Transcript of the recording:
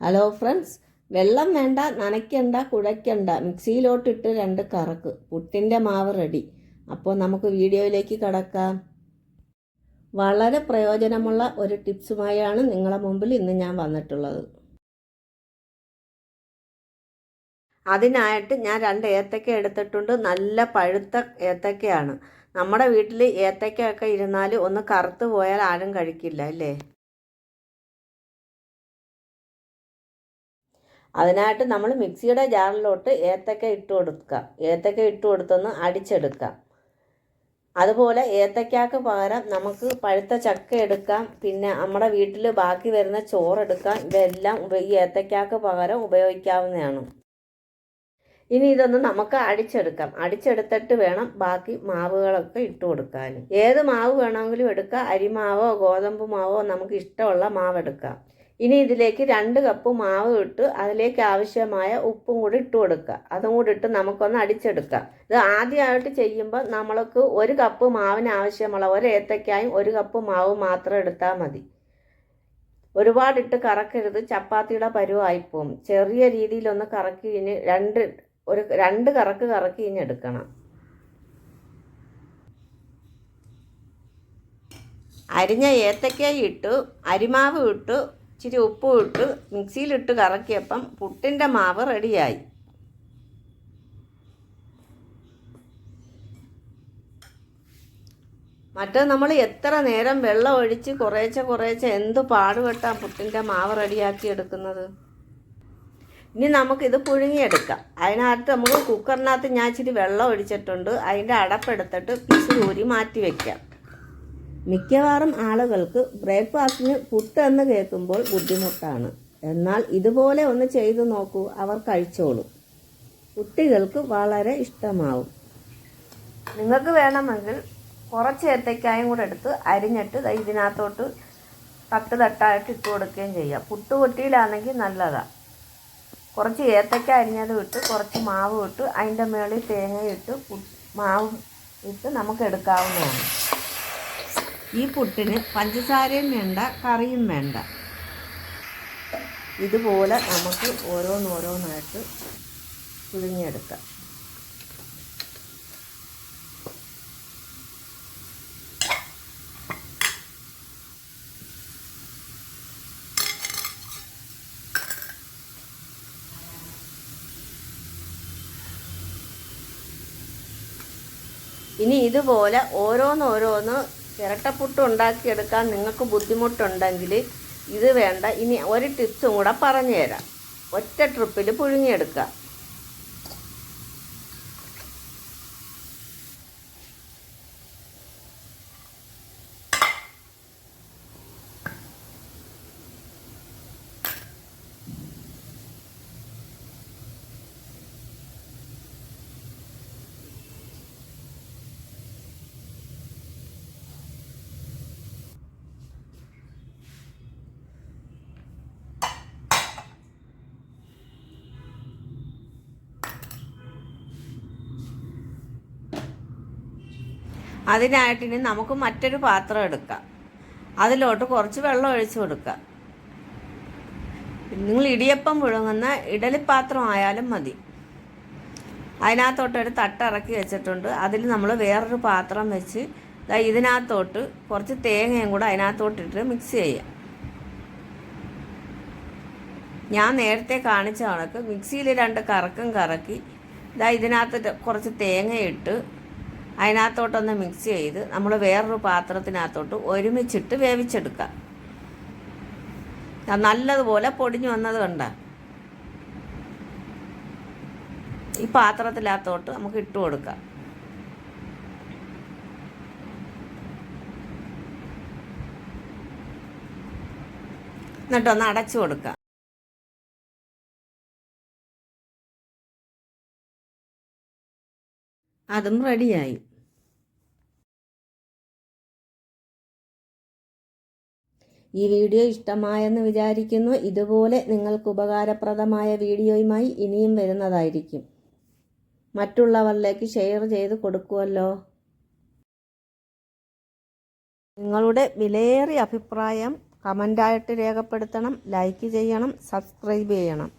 Hello friends വെള്ളം വേണ്ട നനയ്ക്കണ്ട കുഴയ്ക്കണ്ട. മിക്സിയിലോട്ടിട്ട് രണ്ട് കറക്ക്. പുട്ടിന്റെ മാവ് റെഡി അപ്പോൾ നമുക്ക് വീഡിയോയിലേക്ക് കടക്കാം. വളരെ പ്രയോജനമുള്ള ഒരു ടിപ്സുമായാണ് നിങ്ങളെ മുമ്പിൽ ഇന്ന് ഞാൻ വന്നിട്ടുള്ളത്. അതിനായിട്ട് ഞാൻ രണ്ട് ഏത്തക്ക എടുത്തിട്ടുണ്ട്. നല്ല പഴുത്ത ഏത്തക്കയാണ്. നമ്മുടെ വീട്ടിൽ ഏത്തക്കയൊക്കെ ഇരുന്നാൽ ഒന്ന് കറുത്ത് പോയാൽ ആരും കഴിക്കില്ല അല്ലേ? അതിനായിട്ട് നമ്മൾ മിക്സിയുടെ ജാറിലോട്ട് ഏത്തക്ക ഇട്ട് കൊടുക്കുക. ഏത്തക്ക ഇട്ട് കൊടുത്തൊന്ന് അടിച്ചെടുക്കാം അതുപോലെ ഏത്തക്കാക്ക് പകരം നമുക്ക് പഴുത്ത ചക്ക എടുക്കാം. പിന്നെ നമ്മുടെ വീട്ടിൽ ബാക്കി വരുന്ന ചോറെടുക്കാം ഇതെല്ലാം ഈ ഏത്തക്കാക്ക് പകരം ഉപയോഗിക്കാവുന്നതാണ്. ഇനി ഇതൊന്ന് നമുക്ക് അടിച്ചെടുക്കാം. അടിച്ചെടുത്തിട്ട് വേണം ബാക്കി മാവുകളൊക്കെ ഇട്ട് കൊടുക്കാൻ. ഏത് മാവ് വേണമെങ്കിലും എടുക്കാം. അരിമാവോ ഗോതമ്പ് മാവോ നമുക്ക് ഇഷ്ടമുള്ള മാവ് എടുക്കാം. ഇനി ഇതിലേക്ക് രണ്ട് കപ്പ് മാവ് ഇട്ട് അതിലേക്ക് ആവശ്യമായ ഉപ്പും കൂടി ഇട്ട് കൊടുക്കുക. അതും കൂടി ഇട്ട് നമുക്കൊന്ന് അടിച്ചെടുക്കാം. ഇത് ആദ്യമായിട്ട് ചെയ്യുമ്പോൾ നമ്മൾക്ക് ഒരു കപ്പ് മാവിന് ആവശ്യമുള്ള ഒരു ഏത്തക്കായും ഒരു കപ്പ് മാവ് മാത്രം എടുത്താൽ മതി. ഒരുപാടിട്ട് കറക്കരുത്. ചപ്പാത്തിയുടെ പരുവായിപ്പോവും. ചെറിയ രീതിയിലൊന്ന് കറക്കി കഴിഞ്ഞ് രണ്ട് ഒരു രണ്ട് കറക്ക് കറക്കി കഴിഞ്ഞ് എടുക്കണം. അരിഞ്ഞ ഏത്തക്കായി ഇട്ടു അരിമാവ് ഇട്ടു ഇച്ചിരി ഉപ്പും ഇട്ട് മിക്സിയിലിട്ട് കറക്കിയപ്പം പുട്ടിന്റെ മാവ് റെഡിയായി. മറ്റേ നമ്മൾ എത്ര നേരം വെള്ളം ഒഴിച്ച് കുറേശ്ശെ കുറേശ്ശെ എന്ത് പാടുപെട്ടാ പുട്ടിന്റെ മാവ് റെഡിയാക്കി എടുക്കുന്നത്? ഇനി നമുക്കിത് പുഴുങ്ങിയെടുക്കാം. അതിനകത്ത് നമുക്ക് കുക്കറിനകത്ത് ഞാൻ ഇച്ചിരി വെള്ളം ഒഴിച്ചിട്ടുണ്ട്. അതിന്റെ അടപ്പെടുത്തിട്ട് പിസിലൂരി മാറ്റി വയ്ക്കാം മിക്കവാറും ആളുകൾക്ക് ബ്രേക്ക്ഫാസ്റ്റിന് പുട്ട് എന്ന് കേൾക്കുമ്പോൾ ബുദ്ധിമുട്ടാണ്. എന്നാൽ ഇതുപോലെ ഒന്ന് ചെയ്തു നോക്കൂ അവർ കഴിച്ചോളും. കുട്ടികൾക്ക് വളരെ ഇഷ്ടമാവും. നിങ്ങൾക്ക് വേണമെങ്കിൽ കുറച്ച് ഏത്തക്കായും കൂടെ എടുത്ത് അരിഞ്ഞിട്ട് ഇതിനകത്തോട്ട് തട്ട് തട്ടായിട്ട് ഇട്ട് കൊടുക്കുകയും ചെയ്യാം. പുട്ട് പൊട്ടിയിലാണെങ്കിൽ നല്ലതാണ് കുറച്ച് ഏത്തക്ക അരിഞ്ഞത് ഇട്ട് കുറച്ച് മാവ് ഇട്ട് അതിന്റെ മേളിൽ തേങ്ങ ഇട്ട് മാവ് ഇട്ട് നമുക്ക് എടുക്കാവുന്നതാണ്. ഈ പുട്ടിന് പഞ്ചസാരയും വേണ്ട കറിയും വേണ്ട. ഇതുപോലെ നമുക്ക് ഓരോന്നോരോന്നായിട്ട് പുഴുങ്ങിയെടുക്കാം. ഇനി ഇതുപോലെ ഓരോന്നോരോന്ന് ചിരട്ടപ്പുട്ട് ഉണ്ടാക്കിയെടുക്കാൻ നിങ്ങൾക്ക് ബുദ്ധിമുട്ടുണ്ടെങ്കിൽ ഇത് വേണ്ട. ഇനി ഒരു ടിപ്സും കൂടെ പറഞ്ഞു തരാം ഒറ്റ ട്രിപ്പിൽ പുഴുങ്ങിയെടുക്കുക. അതിനായിട്ട് ഇനി നമുക്ക് മറ്റൊരു പാത്രം എടുക്കാം. അതിലോട്ട് കുറച്ച് വെള്ളം ഒഴിച്ചു കൊടുക്കാം. നിങ്ങൾ ഇടിയപ്പം പുഴുങ്ങുന്ന ഇഡലിപ്പാത്രം ആയാലും മതി. അതിനകത്തോട്ടൊരു തട്ട് ഇറക്കി വെച്ചിട്ടുണ്ട്. അതിൽ നമ്മൾ വേറൊരു പാത്രം വെച്ച് ഇതിനകത്തോട്ട് കുറച്ച് തേങ്ങയും കൂടെ അതിനകത്തോട്ടിട്ട് മിക്സ് ചെയ്യാം. ഞാൻ നേരത്തെ കാണിച്ച കണക്ക് മിക്സിയിൽ രണ്ട് കറക്കും കറക്കി ഇതാ ഇതിനകത്ത് കുറച്ച് തേങ്ങയിട്ട് അതിനകത്തോട്ടൊന്ന് മിക്സ് ചെയ്ത് നമ്മൾ വേറൊരു പാത്രത്തിനകത്തോട്ട് ഒരുമിച്ചിട്ട് വേവിച്ചെടുക്കാം നല്ലതുപോലെ പൊടിഞ്ഞു വന്നത് കണ്ട. ഈ പാത്രത്തിനകത്തോട്ട് നമുക്ക് ഇട്ട് കൊടുക്കാം. എന്നിട്ടൊന്ന് അടച്ചു കൊടുക്കാം. അതും റെഡിയായി ഈ വീഡിയോ ഇഷ്ടമായെന്ന് വിചാരിക്കുന്നു. ഇതുപോലെ നിങ്ങൾക്ക് ഉപകാരപ്രദമായ വീഡിയോയുമായി ഇനിയും വരുന്നതായിരിക്കും. മറ്റുള്ളവരിലേക്ക് ഷെയർ ചെയ്ത് കൊടുക്കുമല്ലോ നിങ്ങളുടെ വിലയേറിയ അഭിപ്രായം കമന്റായിട്ട് രേഖപ്പെടുത്തണം ലൈക്ക് ചെയ്യണം സബ്സ്ക്രൈബ് ചെയ്യണം.